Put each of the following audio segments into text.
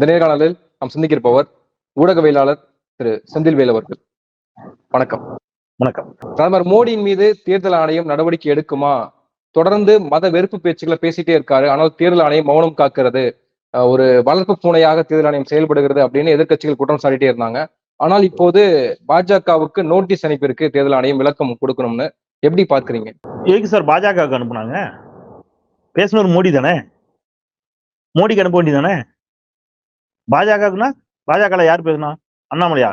இந்த நேர்காணலில் நாம் சந்திக்கிருப்பவர் ஊடகவியலாளர் திரு செந்தில்வேல் அவர்கள். வணக்கம். வணக்கம். பிரதமர் மோடியின் மீது தேர்தல் ஆணையம் நடவடிக்கை எடுக்குமா? தொடர்ந்து மத வெறுப்பு பேச்சுக்களை பேசிட்டே இருக்காரு. ஆனால் தேர்தல் ஆணையம் மௌனம் காக்கிறது. ஒரு வளர்ப்பு பூனையாக தேர்தல் ஆணையம் செயல்படுகிறது அப்படின்னு எதிர்க்கட்சிகள் குற்றம் சாட்டிட்டே இருந்தாங்க. ஆனால் இப்போது பாஜகவுக்கு நோட்டீஸ் அனுப்பியிருக்கு தேர்தல் ஆணையம் விளக்கம் கொடுக்கணும்னு. எப்படி பார்க்கறீங்க? எதுக்கு சார் பாஜகவுக்கு அனுப்புனாங்க? பேசினவர் மோடி தானே மோடிக்கு அனுப்ப வேண்டியதானே பாஜகவுக்குனா பாஜகல யார் பேசுனா? அண்ணாமலையா?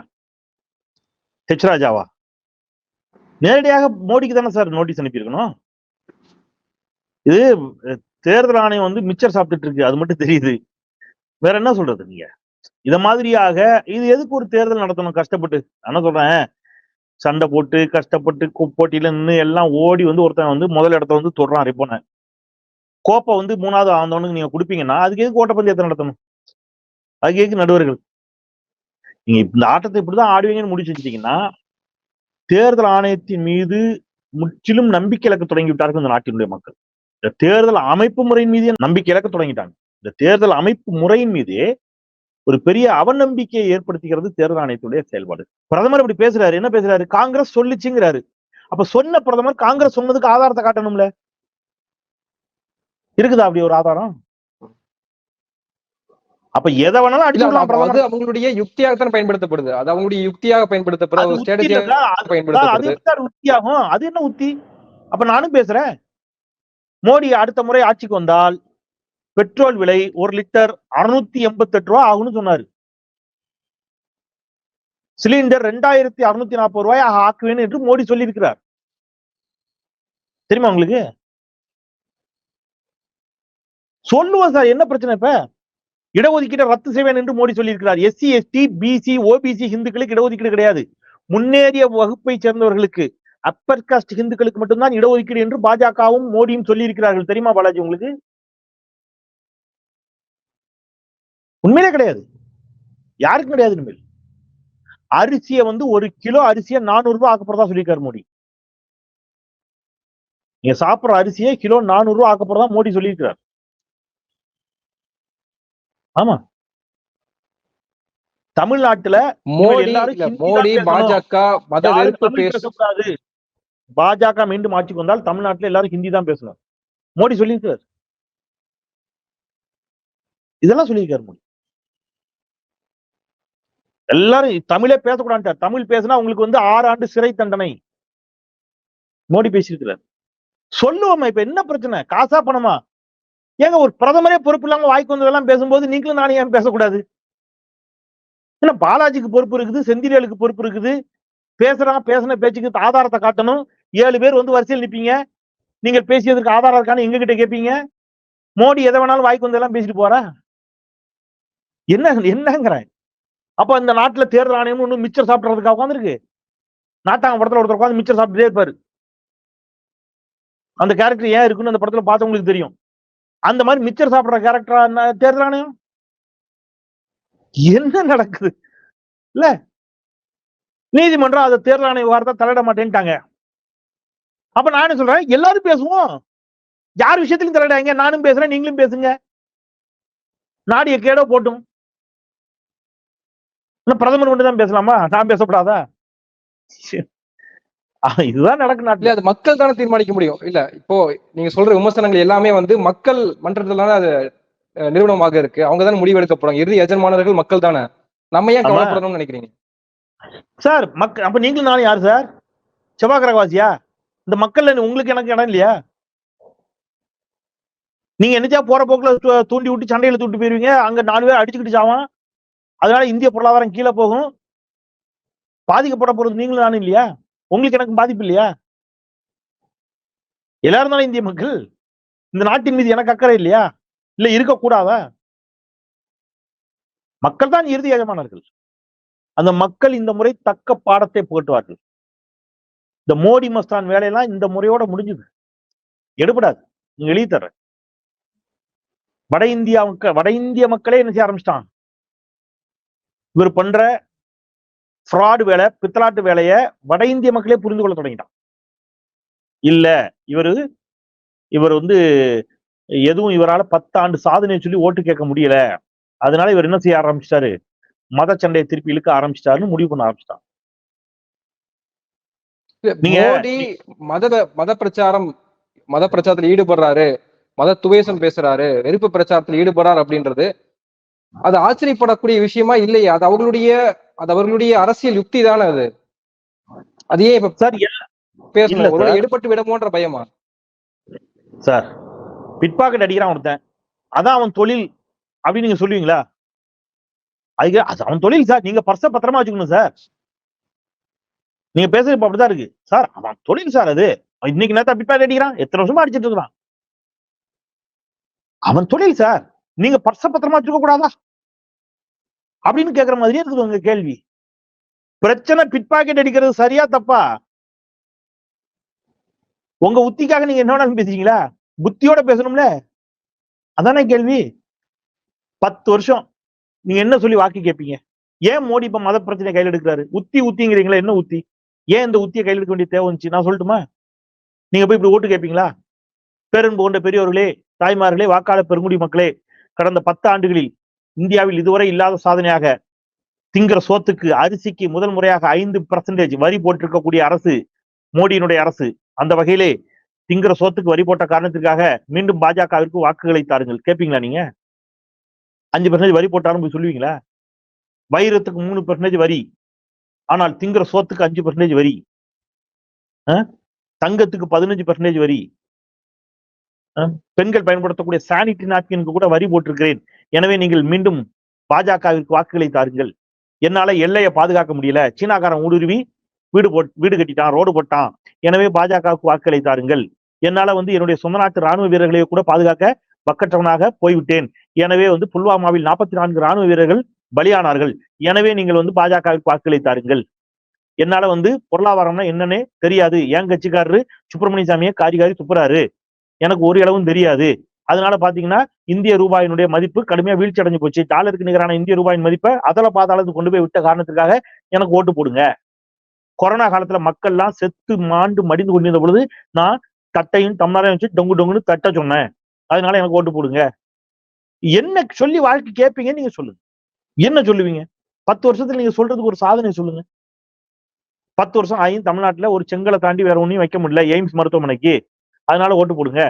ஹெச் ராஜாவா? நேரடியாக மோடிக்கு தானே சார் நோட்டீஸ் அனுப்பியிருக்கணும். இது தேர்தல் ஆணையம் வந்து மிச்சர் சாப்பிட்டுட்டு இருக்கு அது மட்டும் தெரியுது. வேற என்ன சொல்றது நீங்க? இத மாதிரியாக இது எதுக்கு ஒரு தேர்தல் நடத்தணும்? கஷ்டப்பட்டு. என்ன சொல்றேன்? சண்டை போட்டு கஷ்டப்பட்டு போட்டியில நின்று எல்லாம் ஓடி வந்து ஒருத்தன் வந்து முதல் இடத்த வந்து தொடுறான் ரிப்பனை. கோப்பை வந்து மூணாவது ஆந்தவனுக்கு நீங்க கொடுப்பீங்கன்னா அதுக்கு எதுக்கு ஓட்டப்பந்தயத்தை நடத்தணும்? அதுக்கு நடுவர்கள். நீங்க இந்த ஆட்டத்தை இப்படிதான் ஆடுவீங்கன்னு முடிச்சு வச்சிட்டீங்கன்னா தேர்தல் ஆணையத்தின் மீது முற்றிலும் நம்பிக்கை இழக்க தொடங்கி விட்டார்கள் இந்த நாட்டினுடைய மக்கள். இந்த தேர்தல் அமைப்பு முறையின் மீது நம்பிக்கை இழக்க தொடங்கிட்டாங்க. இந்த தேர்தல் அமைப்பு முறையின் மீதே ஒரு பெரிய அவநம்பிக்கையை ஏற்படுத்துகிறது தேர்தல் ஆணையத்துடைய செயல்பாடு. பிரதமர் இப்படி பேசுறாரு என்ன பேசுறாரு? காங்கிரஸ் சொல்லிச்சுங்கிறாரு. அப்ப சொன்ன பிரதமர் காங்கிரஸ் சொன்னதுக்கு ஆதாரத்தை காட்டணும்ல? இருக்குதா அப்படி ஒரு ஆதாரம்? அப்ப எதை வேணாலும் இல்ல, அடிச்சு விடலாம் அப்ப வந்து அவங்களுடைய யுக்தியாகத்தான் பயன்படுத்தப்படுது? அது அவங்களுடைய யுக்தியாக பயன்படுத்தப்படுது. சார் உத்தியாகும். அது என்ன உத்தி? அப்ப நானும் பேசுறேன். மோடி அடுத்த முறை ஆட்சிக்கு வந்தால் பெட்ரோல் விலை ஒரு லிட்டர் அறுநூத்தி எண்பத்தி எட்டு ரூபா ஆகும்னு சொன்னாரு. சிலிண்டர் ரெண்டாயிரத்தி அறுநூத்தி நாற்பது ரூபாய் ஆக்குவேன் என்று மோடி சொல்லியிருக்கிறார். தெரியுமா உங்களுக்கு? சொல்லுவோம் சார் என்ன பிரச்சனை இப்ப? இடஒதுக்கீட்டை ரத்து செய்வேன் என்று மோடி சொல்லியிருக்கிறார். எஸ்சி எஸ்டி பிசி ஓபிசி ஹிந்துக்களுக்கு இடஒதுக்கீடு கிடையாது. முன்னேறிய வகுப்பை சேர்ந்தவர்களுக்கு அப்பர் காஸ்ட் ஹிந்துக்களுக்கு மட்டும்தான் இடஒதுக்கீடு என்று பாஜகவும் மோடியும் சொல்லியிருக்கிறார்கள். தெரியுமா பாலாஜி உங்களுக்கு? உண்மையிலே கிடையாது. யாருக்கும் கிடையாது இனிமேல். அரிசியை வந்து ஒரு கிலோ அரிசியை நானூறு ரூபாய் ஆக்கப்படுறதா சொல்லியிருக்காரு மோடி. நீங்க சாப்பிடுற அரிசியை கிலோ நானூறு ரூபாய் ஆக்கப்படுறதா மோடி சொல்லியிருக்கிறார். ஆமா. தமிழ்நாட்டுல மோடி மோடி. பாஜக மத வெறுப்பு பேசக்கூடாது. பாஜக மீண்டும் ஆட்சிக்கு வந்தால் தமிழ்நாட்டுல எல்லாரும் ஹிந்தி தான் பேசணும். மோடி சொல்லியிருக்காரு. இதெல்லாம் சொல்லியிருக்காரு மோடி. எல்லாரும் தமிழே பேசக்கூடாது தமிழ் பேசினா உங்களுக்கு வந்து ஆறு ஆண்டு சிறை தண்டனை. மோடி பேசியிருக்கிறார். சொல்லுவோம் இப்ப என்ன பிரச்சனை? காசா பணமா? ஏங்க ஒரு பிரதமரே பொறுப்பு இல்லாம வாய்க்கு வந்ததெல்லாம் பேசும்போது நீங்களும் நானும் ஏன் பேசக்கூடாது? ஏன்னா பாலாஜிக்கு பொறுப்பு இருக்குது செந்திரியலுக்கு பொறுப்பு இருக்குது. பேசுறான் பேசின பேச்சுக்கு ஆதாரத்தை காட்டணும். ஏழு பேர் வந்து வரிசையில் நிற்பீங்க நீங்கள் பேசியதற்கு ஆதாரம் இருக்கான்னு எங்ககிட்ட கேட்பீங்க மோடி எதை வேணாலும் வாய்க்கு வந்தெல்லாம் பேசிட்டு போறா? என்ன என்னங்கிறேன் அப்ப இந்த நாட்டுல தேர்தல் ஆணையம் ஒன்றும் மிச்சர் சாப்பிட்றதுக்காக உட்காந்துருக்கு நாட்டாங்க படத்துல ஒருத்தர் உட்காந்து மிச்சர் சாப்பிட்டுட்டே இருப்பாரு. அந்த கேரக்டர் ஏன் இருக்குன்னு அந்த படத்துல பார்த்தவங்களுக்கு தெரியும். அந்த மாதிரி மிச்சர் சாப்பிடுற கேரக்டரா தேர்தல் ஆணையம் என்ன நடக்குது? இல்ல. நீதிமன்றம் அதை தேர்தல் ஆணைய விவகாரத்தை தலையிட மாட்டேன்ட்டாங்க. அப்ப நான் சொல்றேன்? எல்லாரும் பேசுவோம். யார் விஷயத்திலும் தலையிடாங்க நானும் பேசுறேன் நீங்களும் பேசுங்க. நாடிய கேடோ போட்டும். பிரதமர் மட்டும் தான் பேசலாமா? நான் பேசக்கூடாதா இதுதான் நடக்கு இல்ல நாட்டுல அது மக்கள் தானே தீர்மானிக்க முடியும். இல்ல இப்போ நீங்க சொல்ற விமர்சனங்கள் எல்லாமே வந்து மக்கள் மன்றத்துல தானே அது நிறுவனமாக இருக்கு. அவங்க தானே முடிவெடுக்க போறாங்க. இறுதி எஜமானர்கள் மக்கள் தானே. நம்ம ஏன். கவலைப்படணும்னு நினைக்கிறீங்க? சார் மக்க அப்ப நீங்களும் நானும் யார் சார்? செவ்வாய்க்கிரகவாசியா இந்த மக்கள்ல உங்களுக்கு எனக்கு இடம் இல்லையா? நீங்க என்னச்சா போற போக்குல தூண்டி விட்டு சண்டையில தூட்டி போயிருவீங்க. அங்க நாலு பேர் அடிச்சுக்கிட்டு சாவான். அதனால இந்திய பொருளாதாரம் கீழே போகும். பாதிக்கப்பட போறது நீங்களும் நானும் இல்லையா? உங்களுக்கு எனக்கு பாதிப்பு இல்லையா? எல்லாரும் தானே இந்திய மக்கள் இந்த நாட்டின் மீது எனக்கு அக்கறை இல்லையா? இல்ல இருக்கக்கூடாதா? மக்கள் தான் இறுதி எஜமானர்கள். அந்த மக்கள் இந்த முறை தக்க பாடத்தை புகட்டுவார்கள். இந்த மோடி மஸ்தான் வேலையெல்லாம் இந்த முறையோட முடிஞ்சுது. எடுபடாது. நீங்க எழுதி தர்றேன். வட இந்தியா மக்கள் வட இந்திய மக்களே என்ன செய்ய ஆரம்பிச்சிட்டான் இவர் பண்ற ஃப்ராடு வேலை பித்தலாட்டு வேலைய வட இந்திய மக்களே புரிந்து கொள்ள தொடங்கிட்டான். இல்ல இவரு இவர் வந்து எதுவும் இவரால பத்தாண்டு சாதனை சொல்லி ஓட்டு கேட்க முடியல. அதனால இவர் என்ன செய்ய ஆரம்பிச்சிட்டாரு? மத சண்டையை திருப்பி இழுக்க ஆரம்பிச்சிட்டாருன்னு முடிவு பண்ண ஆரம்பிச்சிட்டான். நீங்க- மோடி மத மத பிரச்சாரம் மத பிரச்சாரத்துல ஈடுபடுறாரு மத துவேஷம் பேசுறாரு வெறுப்பு பிரச்சாரத்துல ஈடுபடுறாரு அப்படின்றது அது ஆச்சரியப்படக்கூடிய விஷயமா இல்லையா? அது அவர்களுடைய அது அவர்களுடைய அரசியல் யுக்தி தானே அது? அது ஏன் இப்ப சார் பேசணும். எடுபட்டு விடமோன்ற பயமா? சார் பிட் பாக்கெட் அடிக்கிறான் ஒருத்தன். அதான் அவன் தொழில் அப்படின்னு நீங்க சொல்லுவீங்களா? அதுக்கு அது அவன் தொழில் சார். நீங்க பர்ஸ பத்திரமா வச்சுக்கணும் சார். நீங்க பேசுறது இப்ப அப்படிதான் இருக்கு. சார் அவன் தொழில் சார் அது. இன்னைக்கு நேரத்தா பிட் பாக்கெட் அடிக்கிறான். எத்தனை வருஷமா அடிச்சிட்டு இருக்கான் அவன் தொழில் சார். நீங்க பர்ச பத்திரமா வச்சுக்க கூடாதா? அப்படின்னு கேக்குற மாதிரியே இருக்குது உங்க கேள்வி. பிரச்சனை பிட் பாக்கெட் அடிக்கிறது சரியா தப்பா? உங்க உத்திக்காக நீங்க என்ன பேசுறீங்களா? புத்தியோட பேசணும்ல? அதானே கேள்வி. பத்து வருஷம். நீங்க என்ன சொல்லி வாக்கு கேட்பீங்க? ஏன் மோடி இப்ப மத பிரச்சனை கையில் எடுக்கிறாரு? உத்தி உத்திங்கிறீங்களா? என்ன உத்தி? ஏன் இந்த உத்தியை கையில் எடுக்க வேண்டிய தேவை வந்துச்சு நான் சொல்லட்டுமா? நீங்க போய் இப்படி ஓட்டு கேட்பீங்களா? பேரன்பு கொண்ட பெரியோர்களே தாய்மார்களே வாக்காளர் பெருங்குடி மக்களே கடந்த பத்து ஆண்டுகளில் இந்தியாவில் இதுவரை இல்லாத சாதனையாக திங்கிற சோத்துக்கு அரிசிக்கு முதல் முறையாக ஐந்து பர்சன்டேஜ் வரி போட்டிருக்கக்கூடிய அரசு மோடியினுடைய அரசு. அந்த வகையிலே திங்கிற சோத்துக்கு வரி போட்ட காரணத்திற்காக மீண்டும் பாஜகவிற்கு வாக்குகளை தாருங்கள். கேட்பீங்களா நீங்க? அஞ்சு பர்சன்டேஜ் வரி போட்டாலும் போய் சொல்லுவீங்களா? வைரத்துக்கு மூணு பர்சன்டேஜ் வரி. ஆனால் திங்கிற சோத்துக்கு அஞ்சு பர்சன்டேஜ் வரி. தங்கத்துக்கு பதினஞ்சு பர்சன்டேஜ் வரி. பெண்கள் பயன்படுத்தக்கூடிய சானிட்டரி நாப்கினுக்கு கூட வரி போட்டிருக்கிறேன். எனவே நீங்கள் மீண்டும் பாஜகவிற்கு வாக்குகளை தாருங்கள். என்னால எல்லையை பாதுகாக்க முடியல. சீனாக்காரன் ஊடுருவி வீடு போட் வீடு கட்டிட்டான் ரோடு போட்டான். எனவே பாஜகவுக்கு வாக்குகளை தாருங்கள். என்னால வந்து என்னுடைய சொந்த நாட்டு ராணுவ வீரர்களை கூட பாதுகாக்க பக்கற்றவனாக போய்விட்டேன். எனவே வந்து புல்வாமாவில் நாற்பத்தி நான்கு ராணுவ வீரர்கள் பலியானார்கள். எனவே நீங்கள் வந்து பாஜகவிற்கு வாக்குகளை தாருங்கள். என்னால வந்து பொருளாதாரம்னா என்னன்னே தெரியாது. என் கட்சிக்காரரு சுப்பிரமணிய சாமியை காரி காரி துப்புறாரு. எனக்கு ஒரு அளவும் தெரியாது. அதனால பாத்தீங்கன்னா இந்திய ரூபாயினுடைய மதிப்பு கடுமையா வீழ்ச்சி அடைஞ்சு போச்சு. டாலருக்கு நிகரான இந்திய ரூபாயின் மதிப்பை அதில் பாதாளத்துக்கு கொண்டு போய் விட்ட காரணத்துக்காக எனக்கு ஓட்டு போடுங்க. கொரோனா காலத்துல மக்கள்லாம் செத்து மாண்டு மடிந்து கொண்டிருந்த பொழுது நான் தட்டையும் தமிழரையும் வச்சு டொங்கு டொங்குன்னு தட்ட சொன்னேன். அதனால எனக்கு ஓட்டு போடுங்க. என்ன சொல்லி வாழ்க்கை கேட்பீங்க நீங்க சொல்லுங்க. என்ன சொல்லுவீங்க? பத்து வருஷத்துல நீங்க சொல்றதுக்கு ஒரு சாதனை சொல்லுங்க. பத்து வருஷம் ஆகியும் தமிழ்நாட்டுல ஒரு செங்கலை தாண்டி வேற ஒன்றையும் வைக்க முடியல எய்ம்ஸ் மருத்துவமனைக்கு. அதனால ஓட்டு போடுங்க.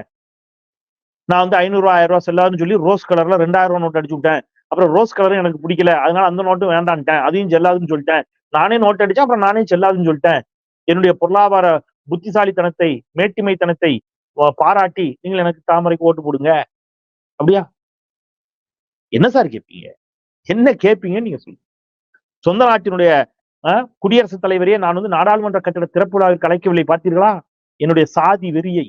நான் வந்து ஐநூறு ஆயிரம் ரூபா செல்லாதுன்னு சொல்லி ரோஸ் கலர்ல ரெண்டாயிரம் ரூபா நோட்டு அடிச்சு விட்டேன் அப்புறம் ரோஸ் கலரும் எனக்கு பிடிக்கல. அதனால அந்த நோட்டும் வேண்டான்ட்டேன். அதையும் செல்லாதுன்னு சொல்லிட்டேன். நானே நோட்டு அடிச்சேன். அப்புறம் நானே செல்லாதுன்னு சொல்லிட்டேன். என்னுடைய பொருளாதார புத்திசாலித்தனத்தை மேட்டிமைத்தனத்தை பாராட்டி நீங்கள் எனக்கு தாமரைக்கு ஓட்டு போடுங்க. அப்படியா? என்ன சார் கேட்பீங்க என்ன கேட்பீங்கன்னு நீங்க சொல்லுங்க. சொந்த நாட்டினுடைய குடியரசுத் தலைவரையே நான் வந்து நாடாளுமன்ற கட்டிட திறப்பு விழாவிற்கு அழைக்கவில்லை. பார்த்தீர்களா? என்னுடைய சாதி வெறியை.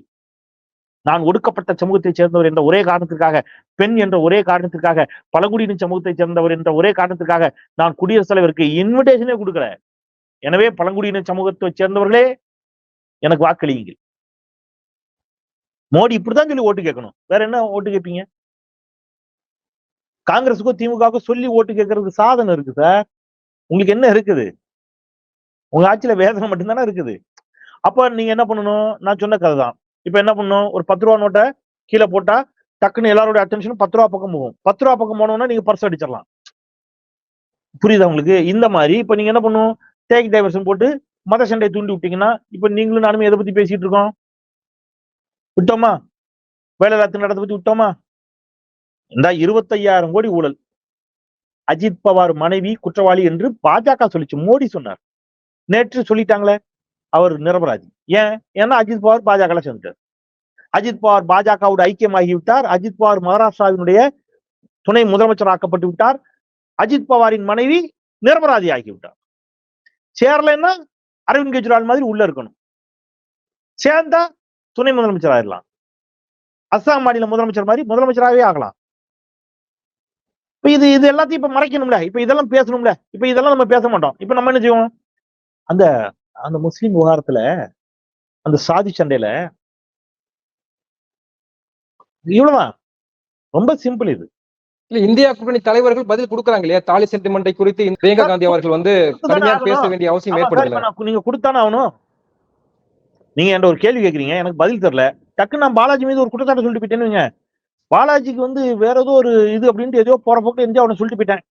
நான் ஒடுக்கப்பட்ட சமூகத்தைச் சேர்ந்தவர் என்ற ஒரே காரணத்திற்காக பெண் என்ற ஒரே காரணத்திற்காக பழங்குடியின சமூகத்தைச் சேர்ந்தவர் என்ற ஒரே காரணத்திற்காக நான் குடியரசுத் தலைவருக்கு இன்விடேஷனே கொடுக்கல. எனவே பழங்குடியின சமூகத்தை சேர்ந்தவர்களே எனக்கு வாக்களியுங்கள். மோடி இப்படிதான் சொல்லி ஓட்டு கேட்கணும். வேற என்ன ஓட்டு கேட்பீங்க? காங்கிரஸுக்கோ திமுகவுக்கோ சொல்லி ஓட்டு கேட்கறதுக்கு சாதனை இருக்கு சார். உங்களுக்கு என்ன இருக்குது? உங்க ஆட்சியில வேதனை மட்டும்தானே இருக்குது. அப்ப நீங்க என்ன பண்ணணும்? நான் சொன்ன கதை தான் இப்ப என்ன பண்ணும்? ஒரு பத்து ரூபா நோட்டை கீழே போட்டா டக்குன்னு எல்லாரோட அட்டென்ஷனும் பத்து ரூபா பக்கம் போகும். பத்து ரூபா பக்கம் போனோம்னா நீங்க பர்ஸ் அடிச்சிடலாம். புரியுதா உங்களுக்கு? இந்த மாதிரி இப்ப நீங்க என்ன பண்ணுவோம் டேக் டைவர்ஷன் போட்டு மத சண்டையை தூண்டி விட்டீங்கன்னா இப்ப நீங்களும் நானும் எதை பத்தி பேசிட்டு இருக்கோம்? விட்டோமா? வேலை நடத்தை பத்தி விட்டோமா? இந்த இருபத்தையாயிரம் கோடி ஊழல். அஜித் பவார் மனைவி குற்றவாளி என்று பாஜக சொல்லிச்சு. மோடி சொன்னார். நேற்று சொல்லிட்டாங்களே. அவர் நிரபராதி ஏன்? ஏன்னா அஜித் பவார் பாஜக சேர்ந்துட்டார். அஜித் பவார் பாஜகவோடு ஐக்கியமாகிவிட்டார். அஜித் பவார் மகாராஷ்டிராவினுடைய துணை முதலமைச்சர் ஆக்கப்பட்டு விட்டார். அஜித் பவாரின் மனைவி நிரபராதி ஆகிவிட்டார் சேரலைன்னா அரவிந்த் கெஜ்ரிவால் மாதிரி உள்ள இருக்கணும். சேர்ந்தா துணை முதலமைச்சர் ஆயிடலாம் அஸ்ஸாம் மாநில முதலமைச்சர் மாதிரி முதலமைச்சராகவே ஆகலாம். இப்ப இது இது எல்லாத்தையும் இப்ப மறைக்கணும்ல. இப்ப இதெல்லாம் பேசணும்ல. இப்ப இதெல்லாம் நம்ம பேச மாட்டோம். இப்ப நம்ம என்ன செய்வோம்? அந்த அந்த முஸ்லிம் விவகாரத்துல அந்த சாதி சண்டையில இவ்வளவுதான். ரொம்ப சிம்பிள் இது. இல்ல இந்தியா கூட்டணி தலைவர்கள் பதில் கொடுக்குறாங்க இல்லையா? தாலி சென்டிமெண்டை குறித்து பிரியங்கா காந்தி அவர்கள் வந்து பேச வேண்டிய அவசியம் நான் நீங்க கொடுத்தானே ஆகணும். நீங்க என்கிட்ட ஒரு கேள்வி கேக்குறீங்க எனக்கு பதில் தெரியல. டக்கு நான் பாலாஜி மீது ஒரு குற்றச்சாட்டு சொல்லிட்டு போயிட்டேன்னு. பாலாஜிக்கு வந்து வேற ஏதோ ஒரு இது அப்படின்ட்டு எதையோ போற போக்கு எந்த அவனை சொல்லிட்டு போயிட்டேன்.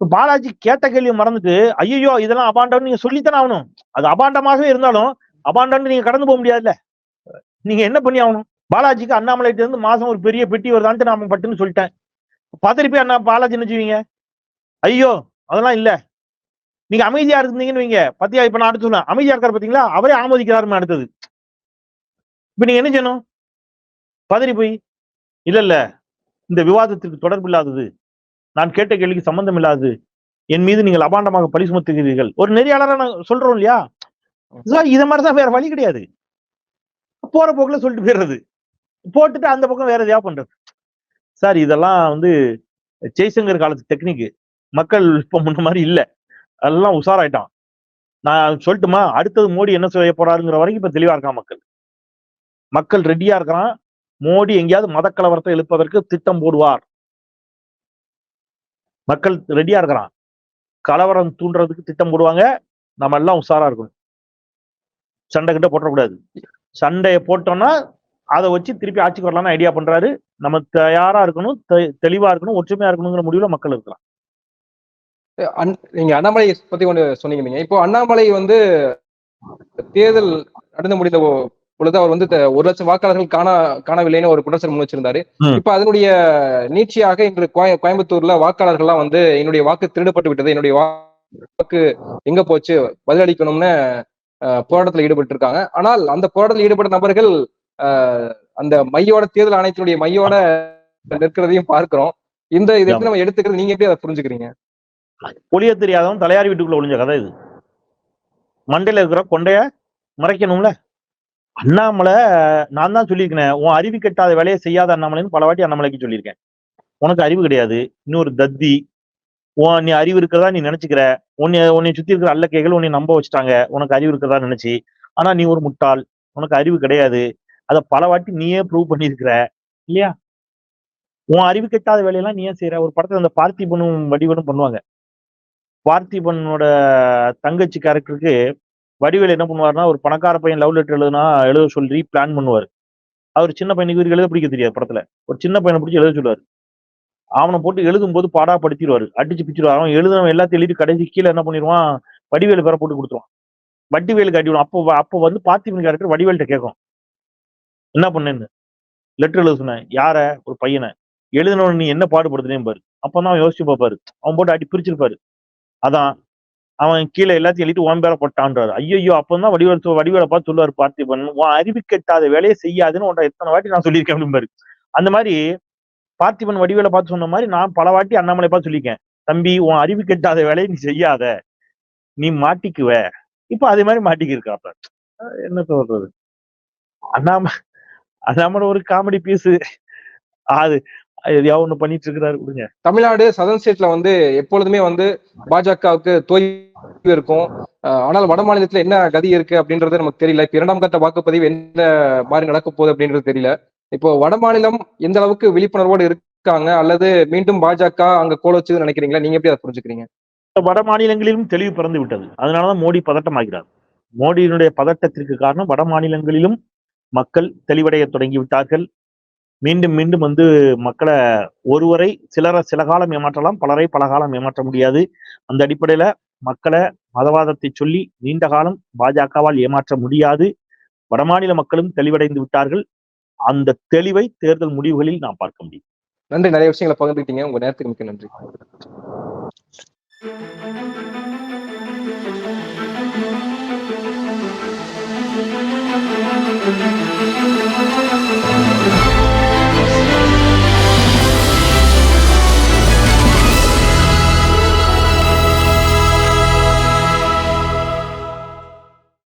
பாலாஜி கேட்ட கேள்வி மறந்துட்டு ஐயோ இதெல்லாம் அபாண்டம்னு நீங்க சொல்லித்தானே ஆகணும். அது அபாண்டமாகவே இருந்தாலும் அபாண்டம்னு நீங்க கடந்து போக முடியாதுல்ல. நீங்க என்ன பண்ணி ஆகணும்? பாலாஜிக்கு அண்ணாமலைட்டு இருந்து மாசம் ஒரு பெரிய பெட்டி வருதான்ட்டு நாம பட்டுன்னு சொல்லிட்டேன். பதறி போய் அண்ணா பாலாஜி நினைச்சுவீங்க ஐயோ அதெல்லாம் இல்ல. நீங்க அமைதியா இருந்தீங்கன்னு வைங்க. பத்தியா இப்ப நான் அடுத்து சொல்லுவேன் அமைதியா இருக்காரு பாத்தீங்களா? அவரே ஆமோதிக்கிறாருமே அடுத்தது. இப்ப நீங்க என்ன செய்யணும்? பதறி போய் இல்ல இல்ல இந்த விவாதத்திற்கு தொடர்பு இல்லாதது நான் கேட்ட கேள்விக்கு சம்பந்தம் இல்லாதது என் மீது நீங்கள் அபாண்டமாக பழி சுமத்துகிறீர்கள் ஒரு நெறியாளரா நான் சொல்றோம் இல்லையா? இத மாதிரிதான் வேற வழி கிடையாது. போற போக்குல சொல்லிட்டு போயிடுறது. போட்டுட்டு அந்த பக்கம் வேற எதையா பண்றது. சார் இதெல்லாம் வந்து ஜெய்சங்கர் காலத்து டெக்னிக் மக்கள் இப்ப முன்ன மாதிரி இல்ல. அதெல்லாம் உஷாராயிட்டான். நான் சொல்லட்டுமா? அடுத்தது மோடி என்ன செய்ய போறாருங்கிற வரைக்கும் இப்ப தெளிவா இருக்கான் மக்கள். மக்கள் ரெடியா இருக்கிறான். மோடி எங்கேயாவது மத கலவரத்தை எழுப்பதற்கு திட்டம் போடுவார். மக்கள் ரெடியா இருக்கிறான். கலவரம் தூண்டுறதுக்கு திட்டம் போடுவாங்க. நம்ம எல்லாம் உஷாரா இருக்கணும். சண்டை கிட்ட போட்டக்கூடாது. சண்டையை போட்டோம்னா அதை வச்சு திருப்பி ஆட்சிக்கு வரலாம்னு ஐடியா பண்றாரு. நம்ம தயாரா இருக்கணும் தெ- தெளிவா இருக்கணும் ஒற்றுமையா இருக்கணுங்கிற முடிவுல மக்கள் இருக்கலாம் நீங்க அண்ணாமலை பத்தி கொஞ்சம் சொன்னீங்க. இப்போ அண்ணாமலை வந்து தேர்தல் நடந்து முடிந்த பொழுது அவர் வந்து ஒரு லட்சம் வாக்காளர்கள் காண காணவில்லைன்னு ஒரு குற்றச்சாட்டு முன் வச்சிருந்தாரு. இப்ப அதனுடைய நீட்சியாக இன்று கோய- கோயம்புத்தூர்ல வாக்காளர்கள்லாம் வந்து என்னுடைய வாக்கு திருடப்பட்டு விட்டது. என்னுடைய வாக்கு எங்க போச்சு? பதிலளிக்கணும்னு போராட்டத்துல ஈடுபட்டு இருக்காங்க ஆனால் அந்த போராட்டத்தில் ஈடுபட்ட நபர்கள் அந்த மையோட தேர்தல் ஆணையத்தினுடைய மையோட நிற்கிறதையும் பார்க்கிறோம். இந்த இதை எப்படி நம்ம எடுத்துக்கிறது? நீங்க எப்படி அதை புரிஞ்சுக்கிறீங்க? ஒளிய தெரியாதவன் தலையாரி வீட்டுக்குள்ள ஒளிஞ்ச கதை இது. மண்டையில இருக்கிற கொண்டைய மறைக்கணும்ல? அண்ணாமலை நான் தான் சொல்லியிருக்கேன் உன் அறிவு கெட்டாத வேலையை செய்யாத அண்ணாமலைன்னு பல வாட்டி அண்ணாமலைக்கு சொல்லியிருக்கேன். உனக்கு அறிவு கிடையாது. இன்னொரு தத்தி உன் நீ அறிவு இருக்கிறதா நீ நினைச்சுக்கிற. உன்னை உன்னை சுத்தி இருக்கிற அல்ல கேகள் உன்னை நம்ப வச்சுட்டாங்க. உனக்கு அறிவு இருக்கிறதா நினைச்சு. ஆனா நீ ஒரு முட்டாள். உனக்கு அறிவு கிடையாது. அதை பல வாட்டி நீயே ப்ரூவ் பண்ணியிருக்கிற. இல்லையா? உன் அறிவு கெட்டாத வேலையெல்லாம் நீ ஏன் செய்யற ஒரு படத்துல அந்த பார்த்திபனும் வடிவனும் பண்ணுவாங்க. பார்த்திபனோட தங்கச்சி கேரக்டருக்கு வடிவேல் என்ன பண்ணுவாருன்னா ஒரு பணக்கார பையன் லவ் லெட்டர் எழுதுனா எழுத சொல்லி பிளான் பண்ணுவார். அவர் சின்ன பையனுக்கு இவருக்கு எழுத பிடிக்க தெரியாது படத்துல. ஒரு சின்ன பையனை பிடிச்சி எழுத சொல்லுவார். அவனை போட்டு எழுதும் போது பாடா படுத்திடுவாரு அடிச்சு பிச்சிருவாரு அவன் எழுதுனவன் எல்லாத்தையும் எழுதி கடைசி கீழே என்ன பண்ணிடுவான்? வடிவேலு பேரை போட்டு கொடுத்துருவான். வடிவேலு அடி அப்போ அப்போ வந்து பார்த்திபன் கேரக்டர் வடிவேல்கிட்ட கேட்கும். என்ன பண்ணேன்னு? லெட்டர் எழுத சொன்னேன். யார? ஒரு பையனை. எழுதினவன் நீ என்ன பாடுபடுத்துனேன் பாரு. அப்பதான் அவன் யோசிச்சு பார்ப்பாரு. அவன் போட்டு அடி பிரிச்சிருப்பாரு. அதான் அவன் கீழே எல்லாத்தையும் எழுதிட்டு உன் பேரை போட்டான்றாரு. ஐயோ அப்பதான் வடிவேல் வடிவேலை பார்த்து சொல்லுவாரு பார்த்திபன் உன் அறிவு கெட்டாத வேலையை செய்யாதுன்னு உன்ட எத்தனை வாட்டி நான் சொல்லியிருக்கேன் அப்படிம்பாரு. அந்த மாதிரி பார்த்திபன் வடிவேலை பார்த்து சொன்ன மாதிரி நான் பல வாட்டி அண்ணாமலை பார்த்து சொல்லியிருக்கேன். தம்பி உன் அறிவு கெட்டாத வேலையை நீ செய்யாத. நீ மாட்டிக்குவ. இப்ப அதே மாதிரி மாட்டிக்கு இருக்காப்ப என்ன சொல்றது? அண்ணாம அண்ணாமலை ஒரு காமெடி பீஸ் அது எதையாவது ஒண்ணு பண்ணிட்டு இருக்கிறாரு விடுங்க தமிழ்நாடு சதன் ஸ்டேட்ல வந்து எப்பொழுதுமே வந்து பாஜகவுக்கு தோல்வி இருக்கும். ஆனால் வட மாநிலத்துல என்ன கதி இருக்கு அப்படின்றது நமக்கு தெரியல. இப்ப இரண்டாம் கட்ட வாக்குப்பதிவு எந்த மாதிரி நடக்க போகுது அப்படின்றது தெரியல. இப்போ வட மாநிலம் எந்த அளவுக்கு விழிப்புணர்வோடு இருக்காங்க அல்லது மீண்டும் பாஜக அங்க கோல வச்சுன்னு நினைக்கிறீங்களா? நீங்க எப்படி அதை புரிஞ்சுக்கிறீங்க? வட மாநிலங்களிலும் தெளிவு பிறந்து விட்டது. அதனாலதான் மோடி பதட்டமாகிறார். மோடியினுடைய பதட்டத்திற்கு காரணம் வட மாநிலங்களிலும் மக்கள் தெளிவடைய தொடங்கி விட்டார்கள். மீண்டும் மீண்டும் வந்து மக்களை ஒருவரை சிலரை சில காலம் ஏமாற்றலாம் பலரை பல காலம் ஏமாற்ற முடியாது. அந்த அடிப்படையில மக்களை மதவாதத்தை சொல்லி நீண்ட காலம் பாஜகவால் ஏமாற்ற முடியாது. வடமாநில மக்களும் தெளிவடைந்து விட்டார்கள். அந்த தெளிவை தேர்தல் முடிவுகளில் நாம் பார்க்க முடியும். நன்றி. நிறைய விஷயங்களை பகிர்ந்துக்கிட்டீங்க உங்க நேரத்துக்கு மிக்க நன்றி.